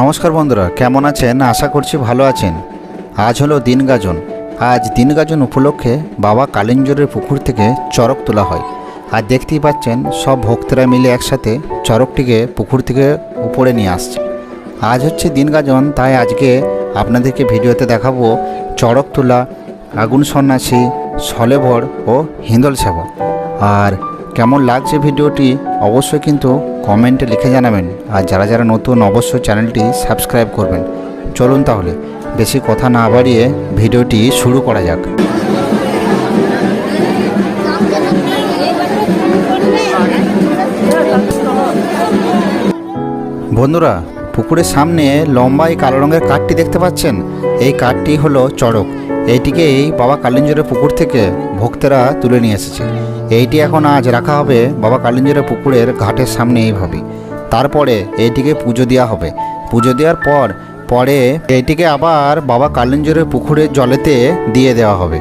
নমস্কার বন্ধুরা, কেমন আছেন? আশা করছি ভালো আছেন। আজ হলো দিন গাজন আজ দিন গাজন উপলক্ষে বাবা কালিঞ্জরের পুকুর থেকে চড়ক তোলা হয়। আর দেখতেই পাচ্ছেন, সব ভক্তরা মিলে একসাথে চড়কটিকে পুকুর থেকে উপরে নিয়ে আসছে। আজ হচ্ছে দিন গাজন তাই আজকে আপনাদেরকে ভিডিওতে দেখাবো চড়ক তোলা, আগুন সন্ন্যাসী সলেভর ও হিন্দল সেবা। আর কেমন লাগছে ভিডিওটি অবশ্যই কিন্তু কমেন্টে লিখে জানাবেন। আর যারা যারা নতুন, অবশ্যই চ্যানেলটি সাবস্ক্রাইব করবেন। চলুন তাহলে, বেশি কথা না বাড়িয়ে ভিডিওটি শুরু করা যাক। বন্ধুরা, পুকুরের সামনে লম্বা এই কালো রঙের কাঠটি দেখতে পাচ্ছেন? এই কাঠটি হলো চড়ক। এইটিকেই বাবা কালিঞ্জরের পুকুর থেকে ভক্তরা তুলে নিয়ে এসেছে। এইটি এখন আজ রাখা হবে বাবা কালিঞ্জরের পুকুরের ঘাটের সামনে এইভাবে তারপরে এইটিকে পুজো দেওয়া হবে। পুজো দেওয়ার পর, পরে এইটিকে আবার বাবা কালিঞ্জরের পুকুরের জলেতে দিয়ে দেওয়া হবে।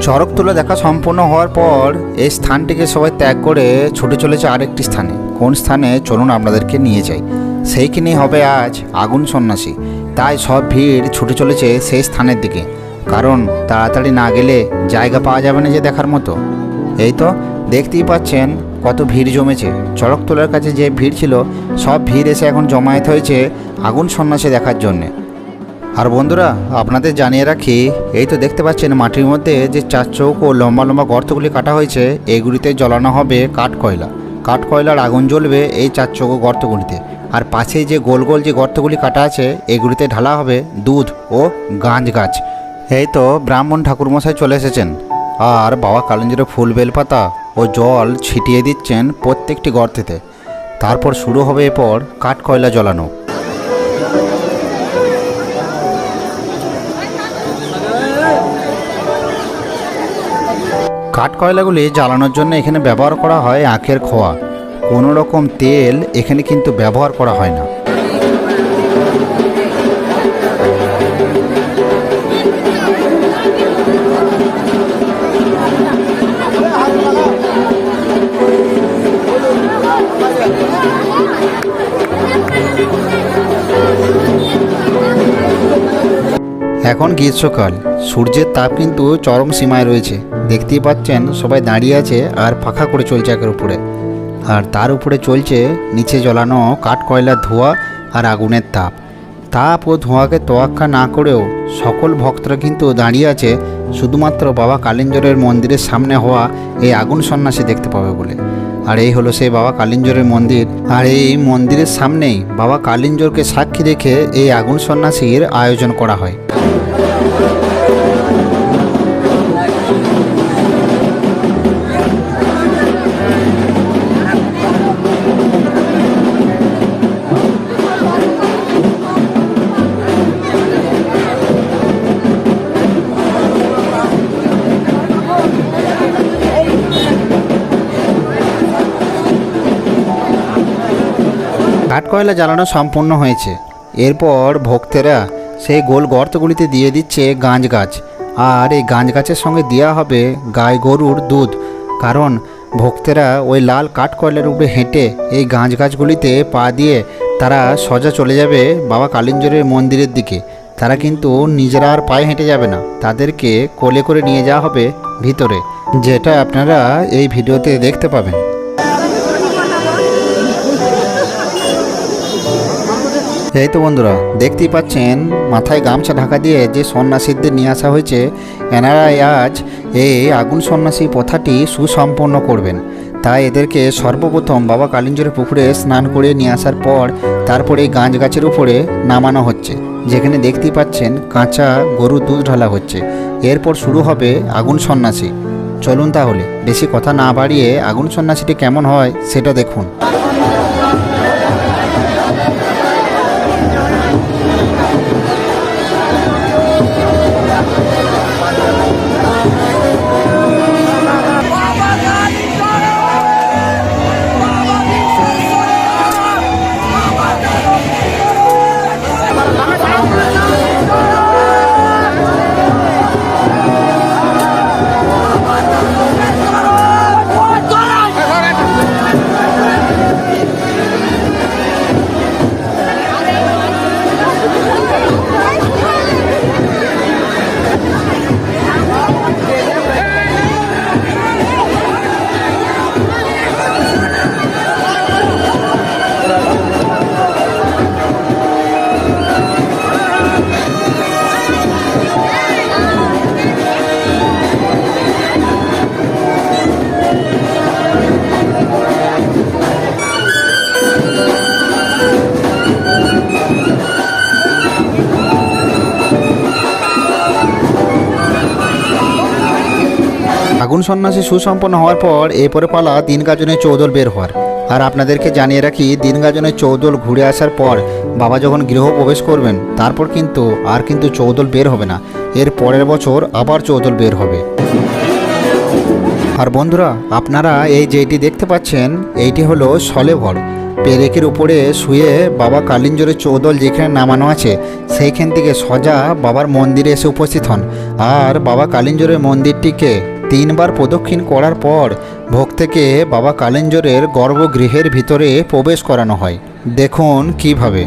চড়ক তুলে দেখা সম্পূর্ণ হওয়ার পর এই স্থানটিকে সবাই ত্যাগ করে ছুটে চলেছে আরেকটি স্থানে। কোন স্থানে? চলুন আপনাদেরকে নিয়ে যাই। সেইখানেই হবে আজ আগুন সন্ন্যাসী। তাই সব ভিড় ছুটে চলেছে সেই স্থানের দিকে। কারণ তাড়াতাড়ি না গেলে জায়গা পাওয়া যাবে না যে দেখার মতো। এই তো দেখতেই পাচ্ছেন কত ভিড় জমেছে। চড়ক তোলার কাছে যে ভিড় ছিল, সব ভিড় এসে এখন জমায়েত হয়েছে আগুন সন্ন্যাসে দেখার জন্যে। আর বন্ধুরা, আপনাদের জানিয়ে রাখি, এই তো দেখতে পাচ্ছেন মাটির মধ্যে যে চার চৌক ও লম্বা লম্বা গর্তগুলি কাটা হয়েছে এইগুলিতে জ্বলানো হবে কাঠ কয়লা। কাঠ কয়লার আগুন জ্বলবে এই চার চৌক গর্তগুলিতে। আর পাশে যে গোল গোল যে গর্তগুলি কাটা আছে, এগুলিতে ঢালা হবে দুধ ও গাঁজ গাছ এই তো ব্রাহ্মণ ঠাকুরমশাই চলে এসেছেন। আর বাবা কালিঞ্জরে ফুল বেলপাতা ও জল ছিটিয়ে দিচ্ছেন প্রত্যেকটি গর্তেতে। তারপর শুরু হবে এরপর কাঠ কয়লা জ্বলানো। কাঠ কয়লাগুলি জ্বালানোর জন্য এখানে ব্যবহার করা হয় আখের খোয়া। কোনো রকম তেল এখানে কিন্তু ব্যবহার করা হয় না। এখন গ্রীষ্মকাল। সূর্যের তাপ কিন্তু চরম সীমায় রয়েছে। দেখতেই পাচ্ছেন, সবাই দাঁড়িয়ে আছে আর ফাঁকা করে চলছে একের উপরে। আর তার উপরে চলছে নিচে জ্বলানো কাঠ কয়লার ধোঁয়া আর আগুনের তাপ। তাপ ও ধোঁয়াকে তোয়াক্কা না করেও সকল ভক্তরা কিন্তু দাঁড়িয়ে আছে, শুধুমাত্র বাবা কালিঞ্জরের মন্দিরের সামনে হওয়া এই আগুন সন্ন্যাসী দেখতে পাবে বলে। আর এই হলো সেই বাবা কালিঞ্জরের মন্দির। আর এই মন্দিরের সামনেই বাবা কালিঞ্জরকে সাক্ষী রেখে এই আগুন সন্ন্যাসীর আয়োজন করা হয়। কাঠকয়লা জ্বালানো সম্পূর্ণ হয়েছে। এরপর ভক্তেরা সেই গোল গর্তগুলিতে দিয়ে দিচ্ছে গাঁজ গাছ। আর এই গাঁজ গাছের সঙ্গে দেওয়া হবে গাই গরুর দুধ। কারণ ভক্তেরা ওই লাল কাঠকয়লার উপরে হেঁটে এই গাঁজ গাছগুলিতে পা দিয়ে তারা সোজা চলে যাবে বাবা কালিঞ্জরের মন্দিরের দিকে। তারা কিন্তু নিজেরা আর পায়ে হেঁটে যাবে না। তাদেরকে কোলে করে নিয়ে যাওয়া হবে ভিতরে। যেটা আপনারা এই ভিডিওতে দেখতে পাবেন। এই তো বন্ধুরা, দেখতেই পাচ্ছেন, মাথায় গামছা ঢাকা দিয়ে যে সন্ন্যাসীদের নিয়ে আসা হয়েছে এনারাই আজ এই আগুন সন্ন্যাসী প্রথাটি সুসম্পন্ন করবেন। তাই এদেরকে সর্বপ্রথম বাবা কালিঞ্জরের পুকুরে স্নান করে নিয়ে আসার পর তারপরে এই গাছ গাছের উপরে নামানো হচ্ছে, যেখানে দেখতেই পাচ্ছেন কাঁচা গরুর দুধ ঢালা হচ্ছে। এরপর শুরু হবে আগুন সন্ন্যাসী। চলুন তাহলে, বেশি কথা না বাড়িয়ে আগুন সন্ন্যাসীটি কেমন হয় সেটা দেখুন। আগুন সন্ন্যাসী সুসম্পন্ন হওয়ার পর এরপরে পালা দিন গাজনের চৌদল বের হওয়ার। আর আপনাদেরকে জানিয়ে রাখি দিন গাজনের চৌদল ঘুরে আসার পর বাবা যখন গৃহ প্রবেশ করবেন, তারপর কিন্তু আর কিন্তু চৌদল বের হবে না। এর পরের বছর আবার চৌদল বের হবে। আর বন্ধুরা, আপনারা এই যেটি দেখতে পাচ্ছেন, এইটি হলো সলেভর পেরেকের উপরে শুয়ে বাবা কালিঞ্জরের চৌদল যেখানে নামানো আছে, সেইখান থেকে সজা বাবার মন্দিরে এসে উপস্থিত হন। আর বাবা কালিঞ্জরের মন্দিরটিকে তিনবার প্রদক্ষিণ করার পর ভক্তকে বাবা কালেঞ্জরের গর্ভগৃহের ভিতরে প্রবেশ করানো হয়। দেখুন কীভাবে।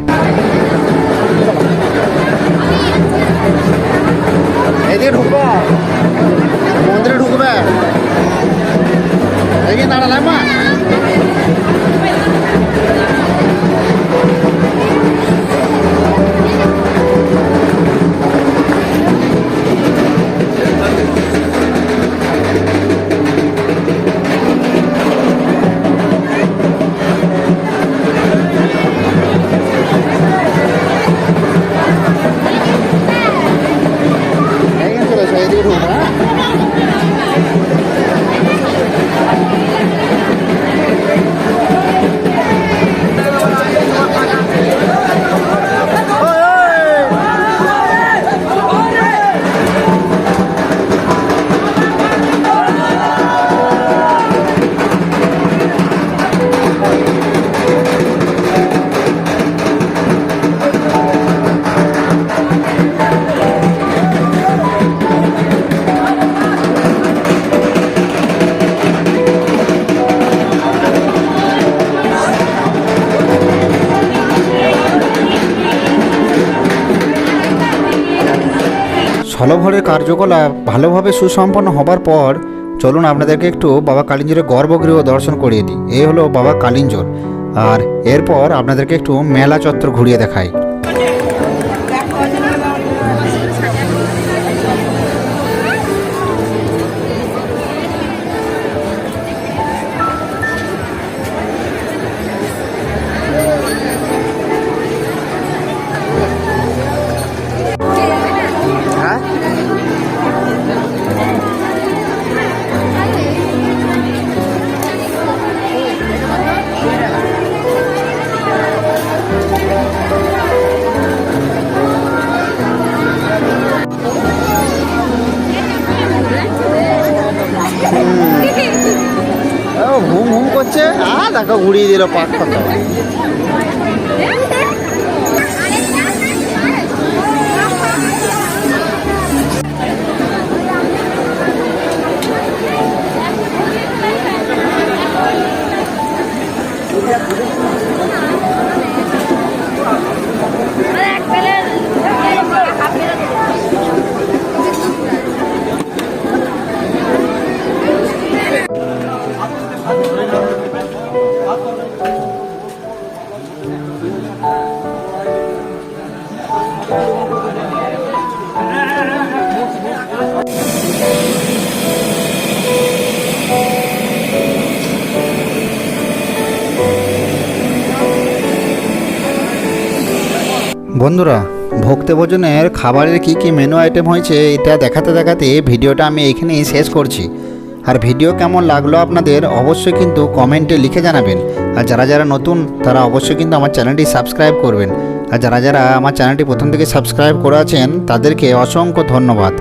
স্থলভরের কার্যকলাপ ভালোভাবে সুসম্পন্ন হবার পর চলুন আপনাদেরকে একটু বাবা কালিঞ্জরের গর্ভগৃহ দর্শন করিয়ে দিই। এই হলো বাবা কালিঞ্জর। আর এরপর আপনাদেরকে একটু মেলা চত্বর ঘুরিয়ে দেখাই। দেখো ঘুরিয়ে দিল পাক বন্ধুরা, ভক্তি ভোজনের খাবারের কি কি মেনু আইটেম হয়েছে, এটা দেখাতে দেখাতে ভিডিওটা আমি এইখানেই শেষ করছি। আর ভিডিও কেমন লাগল আপনাদের, অবশ্যই কিন্তু কমেন্টে লিখে জানাবেন। আর যারা যারা নতুন, তারা অবশ্যই কিন্তু আমার চ্যানেলটি সাবস্ক্রাইব করবেন। আর যারা যারা আমার চ্যানেলটি প্রথম থেকে সাবস্ক্রাইব করে আছেন, তাদেরকে অসংখ্য ধন্যবাদ।